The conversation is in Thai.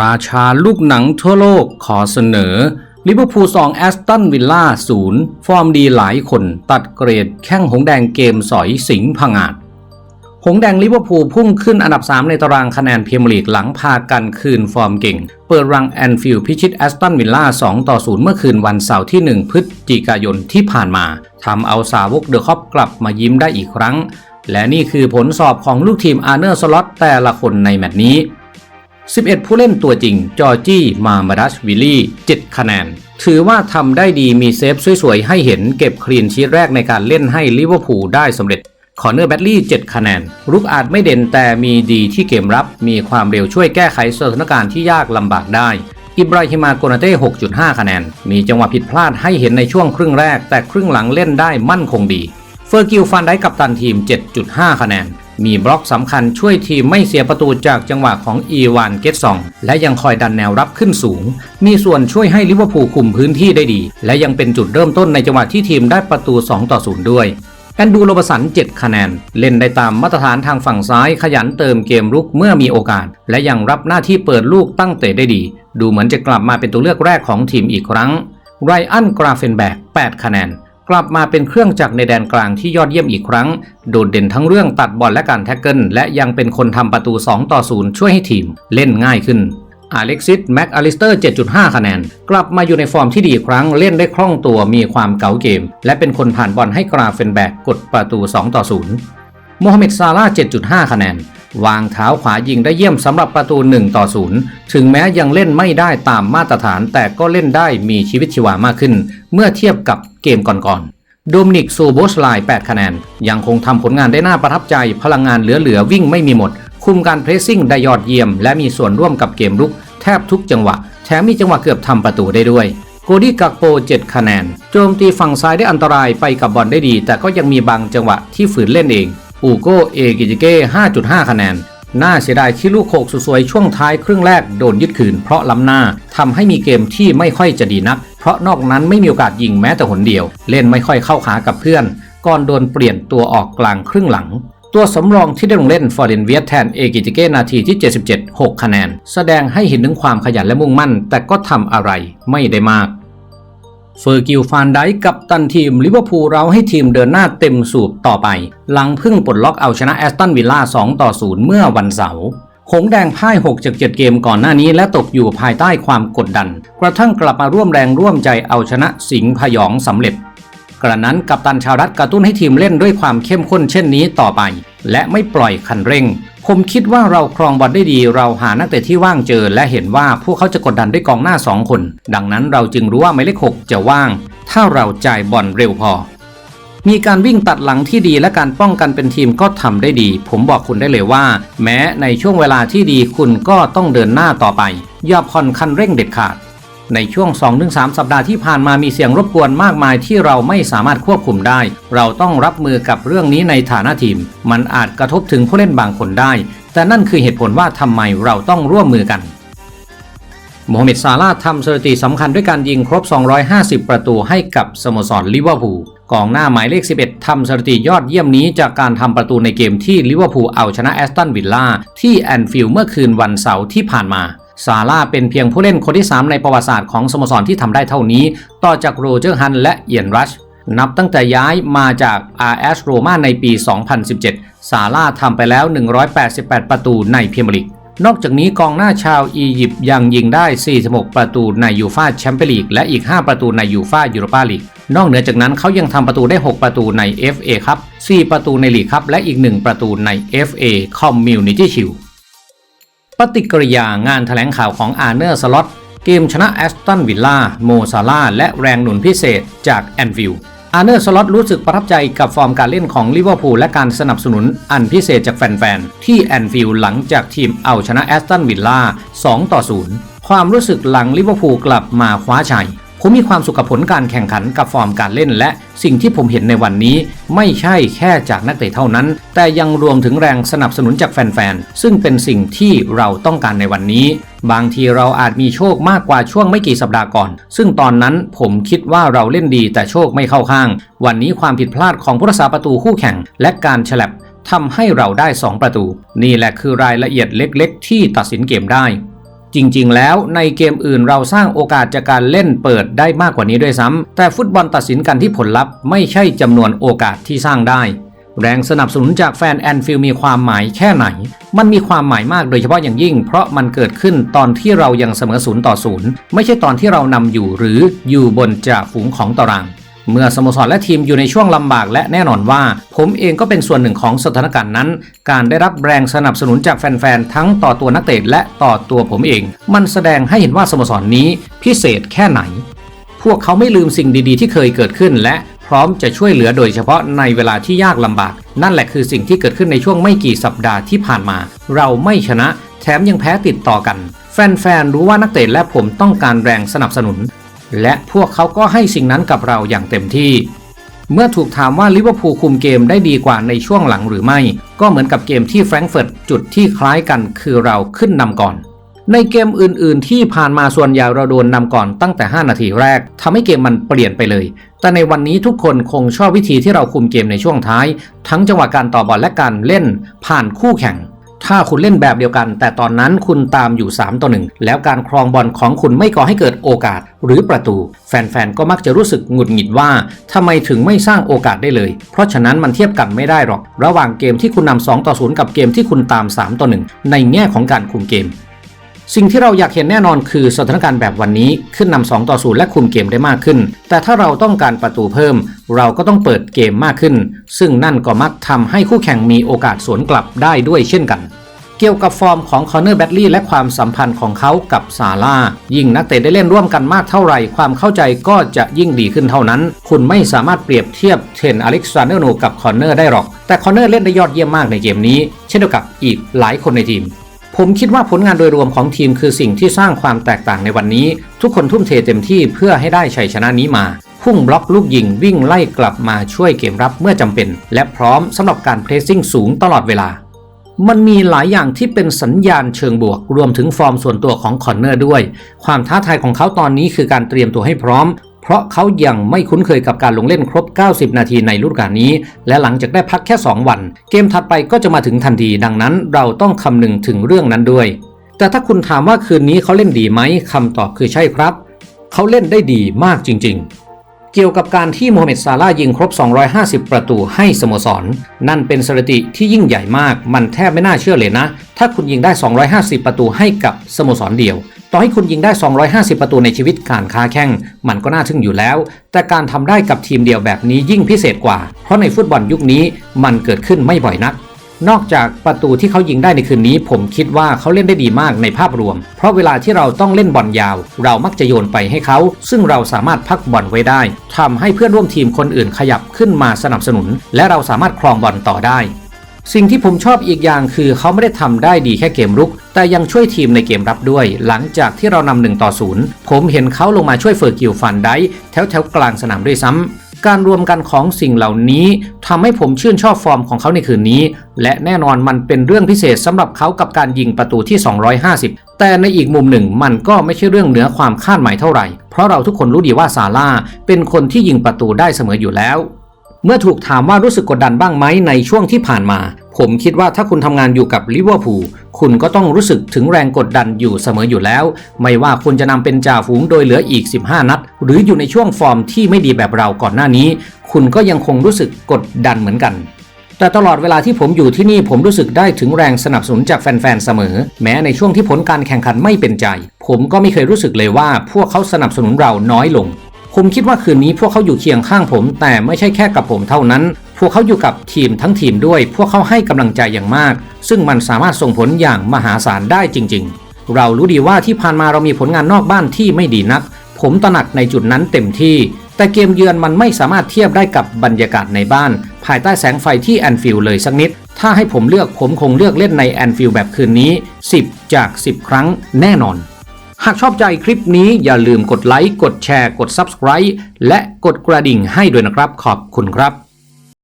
ราชาลูกหนังทั่วโลกขอเสนอลิเวอร์พูล2แอสตันวิลล่า0ฟอร์มดีหลายคนตัดเกรดแข้งหงแดงเกมสอยสิงห์ผงาดหงแดงลิเวอร์พูลพุ่งขึ้นอันดับ 3 ในตารางคะแนนพรีเมียร์ลีกหลังพากันคืนฟอร์มเก่ง เปิดรังแอนฟิลด์พิชิตแอสตันวิลล่า 2 ต่อ 0 เมื่อคืนวันเสาร์ที่ 1 พฤศจิกายนที่ผ่านมาทำเอาสาวกเดอะคอปกลับมายิ้มได้อีกครั้ง และนี่คือผลสอบของลูกทีมอาร์เนอร์สล็อตแต่ละคนในแมตช์นี้ 11 ผู้เล่นตัวจริง จอร์จี้ มามาดัสวิลลี่ 7 คะแนน ถือว่าทำได้ดีมีเซฟสวยๆ ให้เห็นเก็บคลีนชีตแรกในการเล่นให้ลิเวอร์พูลได้สำเร็จคอเนอร์แบตลี่ 7 คะแนน รุกอาจไม่เด่นแต่มีดีที่เกมรับ มีความเร็วช่วยแก้ไขสถานการณ์ที่ยากลำบากได้ อิบราฮิมาโกนาเต้ 6.5 คะแนน มีจังหวะผิดพลาดให้เห็นในช่วงครึ่งแรก แต่ครึ่งหลังเล่นได้มั่นคงดี เฟอร์กิลฟันได้กับตันทีม 7.5 คะแนน มีบล็อกสำคัญช่วยทีมไม่เสียประตูจากจังหวะของอีวานเกตซอง และยังคอยดันแนวรับขึ้นสูง มีส่วนช่วยให้ลิเวอร์พูลคุมพื้นที่ได้ดี และยังเป็นจุดเริ่มต้นในจังหวะที่ทีมได้ประตู 2 ต่อ 0 ด้วยแอนดูโรบสัน 7 คะแนน เล่นได้ตามมาตรฐานทางฝั่งซ้ายขยันเติมเกมรุกเมื่อมีโอกาส และยังรับหน้าที่เปิดลูกตั้งเตะได้ดี ดูเหมือนจะกลับมาเป็นตัวเลือกแรกของทีมอีกครั้งไรอันกราเฟนแบก 8 คะแนน กลับมาเป็นเครื่องจักรในแดนกลางที่ยอดเยี่ยมอีกครั้ง โดดเด่นทั้งเรื่องตัดบอลและการแท็กเกิลและยังเป็นคนทำประตู 2 ต่อ 0 ช่วยให้ทีมเล่นง่ายขึ้นอเล็กซิสแม็กอลิสเตอร์ 7.5 คะแนน กลับมาอยู่ในฟอร์มที่ดีอีกครั้งเล่นได้คล่องตัวมีความเก๋าเกม และเป็นคนผ่านบอลให้กราเฟนแบกกดประตู 2 ต่อ 0 โมฮัมเหม็ดซาร่าห์7.5 คะแนน วางเท้าขวายิงได้เยี่ยมสำหรับประตู 1 ต่อ 0 ถึงแม้ยังเล่นไม่ได้ตามมาตรฐาน แต่ก็เล่นได้มีชีวิตชีวามากขึ้น เมื่อเทียบกับเกมก่อนๆโดมินิกซูโบสไล8คะแนน ยังคงทำผลงานได้น่าประทับใจ พลังงานเหลือๆวิ่งไม่มีหมด คุมการเพรสซิ่งได้ยอดเยี่ยม และมีส่วนร่วมกับเกมรุก แทบทุกจังหวะแถมมีจังหวะเกือบทำประตูได้ด้วยโกดี้กักโป 7 คะแนน โจมตีฝั่งซ้ายได้อันตรายไปกับบอลได้ดี แต่ก็ยังมีบางจังหวะที่ฝืนเล่นเอง อูโกเอกิจิเก้ 5.5 คะแนน น่าเสียดายที่ลูกโขกสวยๆช่วงท้ายครึ่งแรกโดนยึดคืนเพราะล้ำหน้าทำให้มีเกมที่ไม่ค่อยจะดีนัก เพราะนอกนั้นไม่มีโอกาสยิงแม้แต่หนเดียว เล่นไม่ค่อยเข้าขากับเพื่อน ก่อนโดนเปลี่ยนตัวออกกลางครึ่งหลังตัวสำรองที่ได้ลงเล่นฟอร์เรนเวียแทนเอกิจิเก้นาทีที่ 77 6 คะแนน แสดงให้เห็นถึงความขยันและมุ่งมั่น แต่ก็ทำอะไรไม่ได้มาก เฟอร์กิลฟานไดกับตันทีมลิเวอร์พูลเราให้ทีมเดินหน้าเต็มสูบต่อไป หลังพึ่งปลดล็อกเอาชนะแอสตันวิลล่า 2 ต่อ 0 เมื่อวันเสาร์หงแดงพ่าย6จาก7เกมก่อนหน้านี้และตกอยู่ภายใต้ความกดดัน กระทั่งกลับมาร่วมแรงร่วมใจเอาชนะสิงห์พยองสำเร็จ กระนั้นกัปตันชาวรัฐกระตุ้นให้ทีมเล่นด้วยความเข้มข้นเช่นนี้ต่อไป และไม่ปล่อยคันเร่ง ผมคิดว่าเราครองบอลได้ดี เราหานักเตะที่ว่างเจอ และเห็นว่าพวกเขาจะกดดันด้วยกองหน้า 2 คน ดังนั้นเราจึงรู้ว่าหมายเลข6จะว่าง ถ้าเราจ่ายบอลเร็วพอ มีการวิ่งตัดหลังที่ดีและการป้องกันเป็นทีมก็ทำได้ดี ผมบอกคุณได้เลยว่า แม้ในช่วงเวลาที่ดีคุณก็ต้องเดินหน้าต่อไป อย่าผ่อนคันเร่งเด็ดขาด ในช่วง 2-3 สัปดาห์ที่ผ่านมามีเสียงรบกวนมากมายที่เราไม่สามารถควบคุมได้ เราต้องรับมือกับเรื่องนี้ในฐานะทีม มันอาจกระทบถึงผู้เล่นบางคนได้ แต่นั่นคือเหตุผลว่าทำไมเราต้องร่วมมือกันโมฮัมเหม็ดซาลาห์ทำสถิติสำคัญด้วยการยิงครบ 250 ประตูให้กับสโมสรลิเวอร์พูลกองหน้าหมายเลข 11 ทำสถิติยอดเยี่ยมนี้จากการทำประตูในเกมที่ลิเวอร์พูลเอาชนะแอสตันวิลล่าที่แอนฟิลด์เมื่อคืนวันเสาร์ที่ผ่านมา ซาร่าเป็นเพียงผู้เล่นคนที่ 3 ในประวัติศาสตร์ของสโมสรที่ทำได้เท่านี้ ต่อจากโรเจอร์ฮันและเอียนรัช นับตั้งแต่ย้ายมาจาก RS Roma ในปี 2017 ซาร่าทำไปแล้ว 188 ประตูในพรีเมียร์ลีกนอกจากนี้กองหน้าชาวอียิปต์ยังยิงได้ 46 ประตูในยูฟาแชมเปี้ยนลีกและอีก 5 ประตูในยูฟายูโรปาลีก นอกเหนือจากนั้นเขายังทำประตูได้ 6 ประตูใน FA ครับ 4 ประตูในลีกครับ และอีก 1 ประตูใน FA Community Shield ปฏิกิริยางานแถลงข่าวของอาร์เนอร์สล็อตเกมชนะแอสตันวิลล่าโมซาลาและแรงหนุนพิเศษจากแอนฟิลด์อาร์เนอร์สล็อตรู้สึกประทับใจกับฟอร์มการเล่นของลิเวอร์พูลและการสนับสนุนอันพิเศษจากแฟนๆ ที่แอนฟิลด์หลังจากทีมเอาชนะแอสตันวิลล่า2ต่อ0ความรู้สึกหลังลิเวอร์พูลกลับมาคว้าชัย ผมมีความสุขกับผลการแข่งขันกับฟอร์มการเล่น และสิ่งที่ผมเห็นในวันนี้ ไม่ใช่แค่จากนักเตะเท่านั้น แต่ยังรวมถึงแรงสนับสนุนจากแฟนๆ ซึ่งเป็นสิ่งที่เราต้องการในวันนี้ บางทีเราอาจมีโชคมากกว่าช่วงไม่กี่สัปดาห์ก่อน ซึ่งตอนนั้นผมคิดว่าเราเล่นดีแต่โชคไม่เข้าข้าง วันนี้ความผิดพลาดของผู้รักษาประตูคู่แข่ง และการฉลับทำให้เราได้ 2 ประตู นี่แหละคือรายละเอียดเล็ก ๆ ที่ตัดสินเกมได้ จริง ๆ แล้วในเกมอื่นเราสร้างโอกาสจากการเล่นเปิดได้มากกว่านี้ด้วยซ้ำแต่ฟุตบอลตัดสินกันที่ผลลัพธ์ไม่ใช่จำนวนโอกาสที่สร้างได้ แรงสนับสนุนจากแฟนแอนฟิลมีความหมายแค่ไหน มันมีความหมายมากโดยเฉพาะอย่างยิ่ง เพราะมันเกิดขึ้นตอนที่เรายังเสมอศูนย์ต่อศูนย์ไม่ใช่ตอนที่เรานำอยู่หรืออยู่บนจ่าฝูงของตาราง เมื่อสโมสรและทีมอยู่ในช่วงลำบากและแน่นอนว่า ผมเองก็เป็นส่วนหนึ่งของสถานการณ์นั้น การได้รับแรงสนับสนุนจากแฟนๆ ทั้งต่อตัวนักเตะและต่อตัวผมเอง มันแสดงให้เห็นว่าสโมสรนนี้พิเศษแค่ไหน พวกเขาไม่ลืมสิ่งดีๆ ที่เคยเกิดขึ้นและพร้อมจะช่วยเหลือโดยเฉพาะในเวลาที่ยากลำบาก นั่นแหละคือสิ่งที่เกิดขึ้นในช่วงไม่กี่สัปดาห์ที่ผ่านมา เราไม่ชนะ แถมยังแพ้ติดต่อกัน แฟนๆรู้ว่านักเตะและผมต้องการแรงสนับสนุน และพวกเขาก็ให้สิ่งนั้นกับเราอย่างเต็มที่ เมื่อถูกถามว่าลิเวอร์พูลคุมเกมได้ดีกว่าในช่วงหลังหรือไม่ ก็เหมือนกับเกมที่แฟรงก์เฟิร์ตจุดที่คล้ายกันคือเราขึ้นนำก่อนในเกมอื่นๆ ที่ผ่านมาส่วนใหญ่เราโดนนำก่อนตั้งแต่ 5 นาทีแรกทำให้เกมมันเปลี่ยนไปเลย แต่ในวันนี้ทุกคนคงชอบวิธีที่เราคุมเกมในช่วงท้าย ทั้งจังหวะการต่อบอลและการเล่นผ่านคู่แข่ง ถ้าคุณเล่นแบบเดียวกัน แต่ตอนนั้นคุณตามอยู่ 3 ต่อ 1 แล้วการครองบอลของคุณไม่ก่อให้เกิดโอกาสหรือประตู แฟนๆ ก็มักจะรู้สึกหงุดหงิดว่าทำไมถึงไม่สร้างโอกาสได้เลย เพราะฉะนั้นมันเทียบกันไม่ได้หรอก ระหว่างเกมที่คุณนำ2ต่อ0กับเกมที่คุณตาม 3 ต่อ 1 ในแง่ของการคุมเกมสิ่งที่เราอยากเห็นแน่นอนคือสถานการณ์แบบวันนี้ขึ้นนำ2ต่อ0และคุมเกมได้มากขึ้น แต่ถ้าเราต้องการประตูเพิ่ม เราก็ต้องเปิดเกมมากขึ้น ซึ่งนั่นก็มักทำให้คู่แข่งมีโอกาสสวนกลับได้ด้วยเช่นกัน เกี่ยวกับฟอร์มของคอนเนอร์แบดลีย์และความสัมพันธ์ของเขากับซาร่ายิ่งนักเตะได้เล่นร่วมกันมากเท่าไหร่ ความเข้าใจก็จะยิ่งดีขึ้นเท่านั้น คุณไม่สามารถเปรียบเทียบเทนอเล็กซานเดอร์โนกับคอนเนอร์ได้หรอก แต่คอนเนอร์เล่นได้ยอดเยี่ยมมากในเกมนี้ เช่นเดียวกับอีกหลายคนในทีมผมคิดว่าผลงานโดยรวมของทีมคือสิ่งที่สร้างความแตกต่างในวันนี้ ทุกคนทุ่มเทเต็มที่เพื่อให้ได้ชัยชนะนี้มา พุ่งบล็อกลูกยิงวิ่งไล่กลับมาช่วยเกมรับเมื่อจำเป็น และพร้อมสำหรับการเพรสซิ่งสูงตลอดเวลา มันมีหลายอย่างที่เป็นสัญญาณเชิงบวก รวมถึงฟอร์มส่วนตัวของคอนเนอร์ด้วย ความท้าทายของเขาตอนนี้คือการเตรียมตัวให้พร้อม เพราะเขายังไม่คุ้นเคยกับการลงเล่นครบ 90 นาทีในฤดูกาลนี้ และหลังจากได้พักแค่ 2 วัน เกมถัดไปก็จะมาถึงทันที ดังนั้นเราต้องคำนึงถึงเรื่องนั้นด้วย แต่ถ้าคุณถามว่าคืนนี้เขาเล่นดีไหมคำตอบคือใช่ครับ เขาเล่นได้ดีมากจริง ๆ เกี่ยวกับการที่โมฮัมเหม็ดซาลาห์ยิงครบ 250 ประตูให้สโมสร นั่นเป็นสถิติที่ยิ่งใหญ่มาก มันแทบไม่น่าเชื่อเลยนะ ถ้าคุณยิงได้ 250 ประตูให้กับสโมสรเดียว ต่อให้คุณยิงได้ 250 ประตูในชีวิตการค้าแข่ง มันก็น่าทึ่งอยู่แล้ว แต่การทำได้กับทีมเดียวแบบนี้ยิ่งพิเศษกว่า เพราะในฟุตบอลยุคนี้มันเกิดขึ้นไม่บ่อยนัก นอกจากประตูที่เขายิงได้ในคืนนี้ ผมคิดว่าเขาเล่นได้ดีมากในภาพรวม เพราะเวลาที่เราต้องเล่นบอลยาว เรามักจะโยนไปให้เขา ซึ่งเราสามารถพักบอลไว้ได้ทำให้เพื่อนร่วมทีมคนอื่นขยับขึ้นมาสนับสนุน และเราสามารถครองบอลต่อได้ สิ่งที่ผมชอบอีกอย่างคือเขาไม่ได้ทำได้ดีแค่เกมรุก แต่ยังช่วยทีมในเกมรับด้วย หลังจากที่เรานำหนึ่งต่อศูนย์ผมเห็นเขาลงมาช่วยเฟอร์กิลฟันได้แถวแถวๆกลางสนามด้วยซ้ำ การรวมกันของสิ่งเหล่านี้ทำให้ผมชื่นชอบฟอร์มของเขาในคืนนี้ และแน่นอนมันเป็นเรื่องพิเศษสำหรับเขากับการยิงประตูที่ 250 แต่ในอีกมุมหนึ่งมันก็ไม่ใช่เรื่องเหนือความคาดหมายเท่าไหร่ เพราะเราทุกคนรู้ดีว่าซาร่าเป็นคนที่ยิงประตูได้เสมออยู่แล้ว เมื่อถูกถามว่ารู้สึกกดดันบ้างไหมในช่วงที่ผ่านมา ผมคิดว่าถ้าคุณทำงานอยู่กับลิเวอร์พูลคุณก็ต้องรู้สึกถึงแรงกดดันอยู่เสมออยู่แล้ว ไม่ว่าคุณจะนำเป็นจ่าฝูงโดยเหลืออีก 15 นัด หรืออยู่ในช่วงฟอร์มที่ไม่ดีแบบเราก่อนหน้านี้ คุณก็ยังคงรู้สึกกดดันเหมือนกันแต่ตลอดเวลาที่ผมอยู่ที่นี่ผมรู้สึกได้ถึงแรงสนับสนุนจากแฟนๆ เสมอ แม้ในช่วงที่ผลการแข่งขันไม่เป็นใจ ผมก็ไม่เคยรู้สึกเลยว่าพวกเขาสนับสนุนเราน้อยลง ผมคิดว่าคืนนี้พวกเขาอยู่เคียงข้างผม แต่ไม่ใช่แค่กับผมเท่านั้น พวกเขาอยู่กับทีมทั้งทีมด้วย พวกเขาให้กำลังใจอย่างมาก ซึ่งมันสามารถส่งผลอย่างมหาศาลได้จริง ๆ เรารู้ดีว่าที่ผ่านมาเรามีผลงานนอกบ้านที่ไม่ดีนัก ผมตระหนักในจุดนั้นเต็มที่ แต่เกมเยือนมันไม่สามารถเทียบได้กับบรรยากาศในบ้าน ภายใต้แสงไฟที่แอนฟิลด์เลยสักนิด ถ้าให้ผมเลือกผมคงเลือกเล่นในแอนฟิลด์แบบคืนนี้ 10 จาก 10 ครั้งแน่นอน หากชอบใจคลิปนี้อย่าลืมกดไลค์กดแชร์กด Subscribe และกดกระดิ่งให้ด้วยนะครับขอบคุณครับ